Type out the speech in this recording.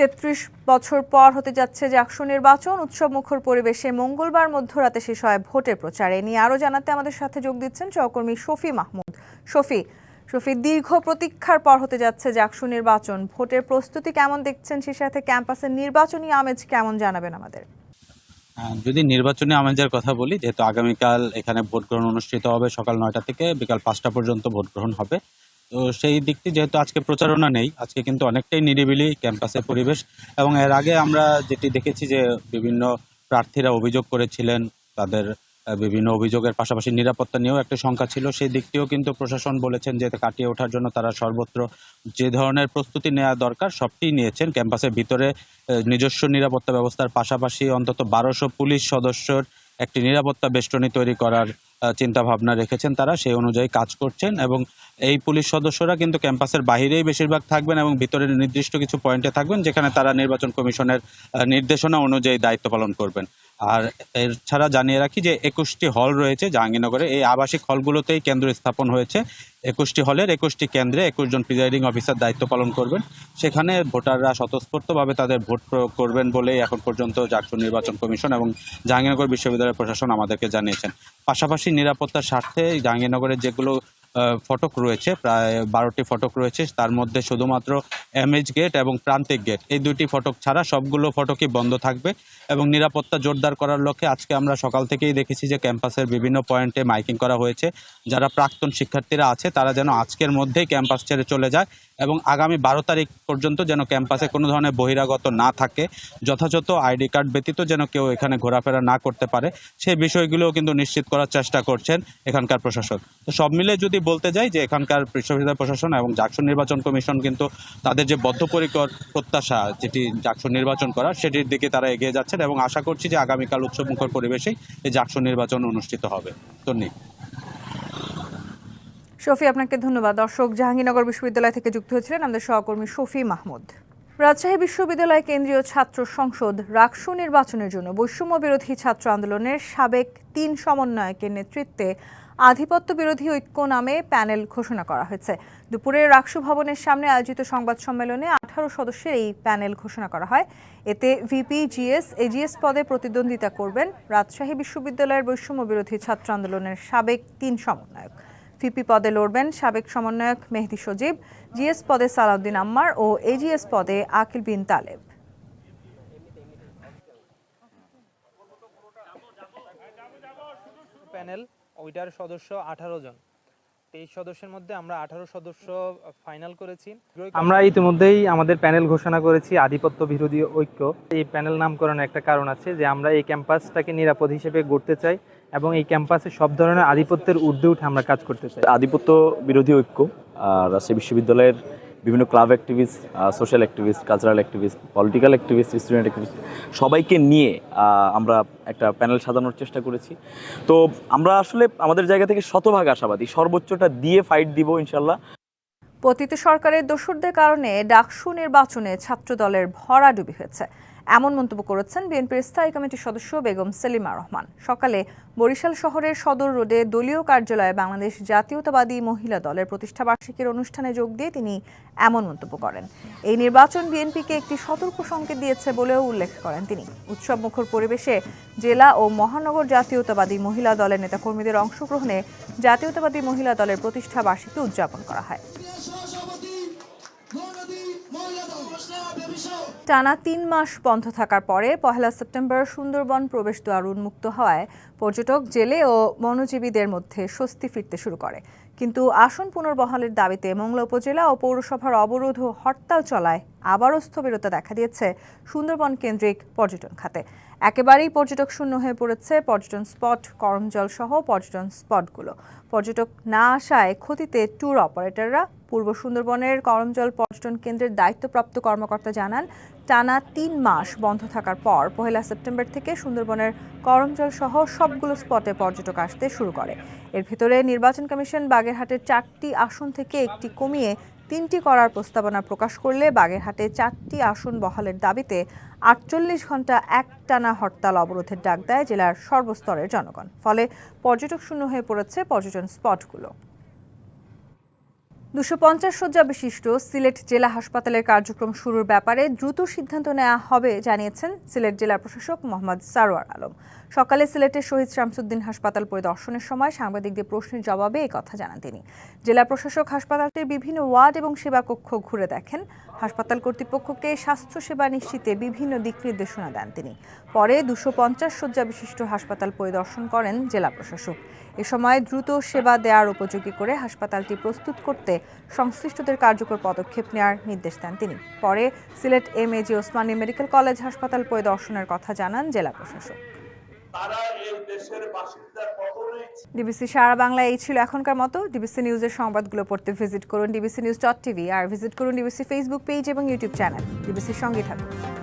তেত্রিশ বছর পর হতে যাচ্ছে জাকসু নির্বাচন। উৎসব মুখর পরিবেশে মঙ্গলবার মধ্যরাতে শেষ হয় ভোটের প্রচার। নিয়ে আরও জানাতে আমাদের সাথে যোগ দিচ্ছেন সহকর্মী শফি মাহমুদ। শফি শফি দীর্ঘ প্রতীক্ষার পর হতে যাচ্ছে জাকসু নির্বাচন। ভোটের প্রস্তুতি কেমন দেখছেন? সে সাথে ক্যাম্পাসের নির্বাচনী আমেজ কেমন জানাবেন আমাদের? আহ, যদি নির্বাচনী আমেজের কথা বলি যেহেতু আগামীকাল এখানে ভোট গ্রহণ অনুষ্ঠিত হবে সকাল নয়টা থেকে বিকাল পাঁচটা পর্যন্ত ভোট গ্রহণ হবে। তো সেই দিকটি যেহেতু আজকে প্রচারণা নেই, আজকে কিন্তু অনেকটাই নিরিবিলি ক্যাম্পাসের পরিবেশ এবং এর আগে আমরা যেটি দেখেছি যে বিভিন্ন প্রার্থীরা অভিযোগ করেছিলেন, তাদের বিভিন্ন অভিযোগের পাশাপাশি নিরাপত্তা নিয়েও একটা সংখ্যা ছিল। সেই দিকটিও কিন্তু প্রশাসন বলেছেন যে কাটিয়ে ওঠার জন্য তারা সর্বত্র যে ধরনের প্রস্তুতি নেওয়া দরকার সবটিই নিয়েছেন। ক্যাম্পাসের ভিতরে নিজস্ব নিরাপত্তা ব্যবস্থার পাশাপাশি অন্তত বারোশো পুলিশ সদস্যর একটি নিরাপত্তা বেষ্টনী তৈরি করার চিন্তা ভাবনা রেখেছেন তারা, সেই অনুযায়ী কাজ করছেন এবং এই পুলিশ সদস্যরা কিন্তু ক্যাম্পাসের বাহিরেই বেশিরভাগ থাকবেন এবং ভিতরে নির্দিষ্ট কিছু পয়েন্টে থাকবেন যেখানে তারা নির্বাচন কমিশনের নির্দেশনা অনুযায়ী দায়িত্ব পালন করবেন। আর এর ছাড়া জানিয়ে রাখি যে একুশটি হল রয়েছে জাহাঙ্গীরনগরে। এই আবাসিক হলগুলোতেই কেন্দ্র স্থাপন হয়েছে। একুশটি হলের একুশটি কেন্দ্রে একুশ জন প্রিজাইডিং অফিসার দায়িত্ব পালন করবেন। সেখানে ভোটাররা স্বতঃস্ফূর্তভাবে তাদের ভোট প্রয়োগ করবেন বলেই এখন পর্যন্ত জাতীয় নির্বাচন কমিশন এবং জাহাঙ্গীরনগর বিশ্ববিদ্যালয়ের প্রশাসন আমাদেরকে জানিয়েছেন। পাশাপাশি নিরাপত্তার স্বার্থে জাহাঙ্গীরনগরের যেগুলো ফটক রয়েছে, প্রায় বারোটি ফটক রয়েছে, তার মধ্যে শুধুমাত্র এমএইচ গেট এবং প্রান্তিক গেট, এই দুইটি ফটক ছাড়া সবগুলো ফটকই বন্ধ থাকবে এবং নিরাপত্তা জোরদার করার লক্ষ্যে আজকে আমরা সকাল থেকেই দেখেছি যে ক্যাম্পাসের বিভিন্ন পয়েন্টে মাইকিং করা হয়েছে। যারা প্রাক্তন শিক্ষার্থীরা আছে, তারা যেন আজকের মধ্যেই ক্যাম্পাস ছেড়ে চলে যায় এবং আগামী বারো তারিখ পর্যন্ত যেন ক্যাম্পাসে কোনো ধরনের বহিরাগত না থাকে, যথাযথ আইডি কার্ড ব্যতীত যেন কেউ এখানে ঘোরাফেরা না করতে পারে, সেই বিষয়গুলোও কিন্তু নিশ্চিত করার চেষ্টা করছেন এখানকার প্রশাসন তো সব মিলে যদি বলতে যাই যে এখানকার বিশ্ববিদ্যালয় প্রশাসন এবং জাকসু নির্বাচন কমিশন কিন্তু তাদের যে বদ্ধপরিকর প্রত্যাশা, যেটি জাকসু নির্বাচন করা সেটির দিকে তারা এগিয়ে যাচ্ছেন এবং আশা করছি যে আগামীকাল উৎসবমুখর পরিবেশেই এই জাকসু নির্বাচন অনুষ্ঠিত হবে। তো শফি, আপনাকে ধন্যবাদ। দর্শক, জাহাঙ্গীরনগর বিশ্ববিদ্যালয় থেকে যুক্ত হয়েছিলেন আমাদের সহকর্মী শফি মাহমুদ। রাজশাহী বিশ্ববিদ্যালয় কেন্দ্রীয় ছাত্র সংসদ রাকসু নির্বাচনের জন্য বৈষম্য বিরোধী ছাত্র আন্দোলনের সাবেক তিন সমন্বয়কের নেতৃত্বে আধিপত্য বিরোধী ঐক্য নামে প্যানেল ঘোষণা করা হয়েছে। দুপুরে রাকসু ভবনের সামনে আয়োজিত সংবাদ সম্মেলনে আঠারো সদস্যের এই প্যানেল ঘোষণা করা হয়। এতে ভিপি, জিএস, এজিএস পদে প্রতিদ্বন্দ্বিতা করবেন রাজশাহী বিশ্ববিদ্যালয়ের বৈষম্য বিরোধী ছাত্র আন্দোলনের সাবেক তিন সমন্বয়ক। ভিপি পদে লড়বেন সাবেক সমন্বয়ক মেহদি সজীব, জিএস পদে সালাউদ্দিন আম্মার ও এজিএস পদে আকিল বিন তালেব। প্যানেল, ওইটার সদস্য আঠারো জন। তেইশ সদস্যের মধ্যে আমরা আঠারো সদস্য ফাইনাল করেছি। আমরা ইতিমধ্যেই আমাদের প্যানেল ঘোষণা করেছি আধিপত্য বিরোধী ঐক্য। এই প্যানেল নামকরণের একটা কারণ আছে যে আমরা এই ক্যাম্পাসটাকে নিরাপদ হিসেবে গড়তে চাই এবং এই ক্যাম্পাসে সব ধরনের আধিপত্যের ঊর্ধ্বে উঠে আমরা কাজ করতে চাই। আধিপত্য বিরোধী ঐক্য আর রাজশাহী বিশ্ববিদ্যালয়ের বিভিন্ন club activist social activist cultural activist political activist student activist সবাইকে নিয়ে আমরা একটা প্যানেল সাজানোর চেষ্টা করেছি। তো আমরা আসলে আমাদের জায়গা থেকে শতভাগ আশাবাদী, সর্বোচ্চটা দিয়ে ফাইট দিব ইনশাল্লাহ পতিত সরকারের দোসরদের কারণে ডাকসু নির্বাচনে ছাত্রদলের ভরাডুবি হয়েছে। এমন মন্তব্য করেছেন বিএনপির স্থায়ী কমিটির সদস্য বেগম সেলিমা রহমান। সকালে বরিশাল শহরের সদর রোডে দলীয় কার্যালয়ে বাংলাদেশ জাতীয়তাবাদী মহিলা দলের প্রতিষ্ঠা বার্ষিকীর অনুষ্ঠানে যোগ দিয়ে তিনি এমন মন্তব্য করেন। এই নির্বাচন বিএনপিকে একটি সতর্ক সংকেত দিয়েছে বলেও উল্লেখ করেন তিনি। উৎসব মুখর পরিবেশে জেলা ও মহানগর জাতীয়তাবাদী মহিলা দলের নেতাকর্মীদের অংশগ্রহণে জাতীয়তাবাদী মহিলা দলের প্রতিষ্ঠা বার্ষিকী উদযাপন করা হয়। টানা তিন মাস বন্ধ থাকার পরে পহেলা সেপ্টেম্বর সুন্দরবন প্রবেশদ্বার উন্মুক্ত হওয়ায় পর্যটক, জেলে ও বনজীবীদের মধ্যে স্বস্তি ফিরতে শুরু করে। কিন্তু আসন পুনর্বহালের দাবিতে মংলা উপজেলা ও পৌরসভার অবরোধ ও হরতাল চলায় আবারও স্থবিরতা দেখা দিয়েছে সুন্দরবন কেন্দ্রিক পর্যটন খাতে। একেবারেই পর্যটক শূন্য হয়ে পড়েছে পর্যটন স্পট, করমজল সহ পর্যটন স্পটগুলো। পর্যটক না আসায় ক্ষতিতে ট্যুর অপারেটররা পূর্ব সুন্দরবনের করমজল পর্যটন কেন্দ্রের দায়িত্বপ্রাপ্ত কর্মকর্তা জানান, টানা তিন মাস বন্ধ থাকার পর পহেলা সেপ্টেম্বর থেকে সুন্দরবনের করমজল সহ সবগুলো স্পটে পর্যটক আসতে শুরু করে। এর ভেতরে নির্বাচন কমিশন বাগেরহাটের চারটি আসন থেকে একটি কমিয়ে তিনটি করার প্রস্তাবনা প্রকাশ করলে বাগেরহাটে চারটি আসন বহালের দাবিতে আটচল্লিশ ঘণ্টা একটানা হরতাল অবরোধের ডাক দেয় জেলার সর্বস্তরের জনগণ। ফলে পর্যটক শূন্য হয়ে পড়েছে পর্যটন স্পটগুলো। দুশো পঞ্চাশ শয্যা বিশিষ্ট সিলেট জেলা হাসপাতালের কার্যক্রম শুরুর ব্যাপারে দ্রুত সিদ্ধান্ত নেওয়া হবে, জানিয়েছেন সিলেট জেলা প্রশাসক মোহাম্মদ সারোয়ার আলম। সকালে সিলেটের শহীদ শামসুদ্দিন হাসপাতাল পরিদর্শনের সময় সাংবাদিকদের প্রশ্নের জবাবে এই কথা জানান তিনি। জেলা প্রশাসক হাসপাতালটির বিভিন্ন ওয়ার্ড এবং সেবা কক্ষ ঘুরে দেখেন। হাসপাতাল কর্তৃপক্ষকে স্বাস্থ্যসেবা নিশ্চিতে বিভিন্ন দিক নির্দেশনা দেন তিনি। পরে দুশো পঞ্চাশ শয্যা বিশিষ্ট হাসপাতাল পরিদর্শন করেন জেলা প্রশাসক। এ সময় দ্রুত সেবা দেওয়ার উপযোগী করে হাসপাতালটি প্রস্তুত করতে সংশ্লিষ্টদের কার্যকর পদক্ষেপ নেওয়ার নির্দেশ দেন তিনি। পরে Sylhet M A G Osmani medical college হাসপাতাল পরিদর্শনের কথা জানান জেলা প্রশাসক। তারা এই দেশের ডিবিসি সারা বাংলা এই ছিল এখনকার মতো। ডিবিসি নিউজের সংবাদগুলো পড়তে ভিজিট করুন ডিবিসি নিউজ ডট টিভি আর ভিজিট করুন ডিবিসি ফেসবুক পেজ এবং ইউটিউব চ্যানেল ডিবিসির সঙ্গে থাকুন।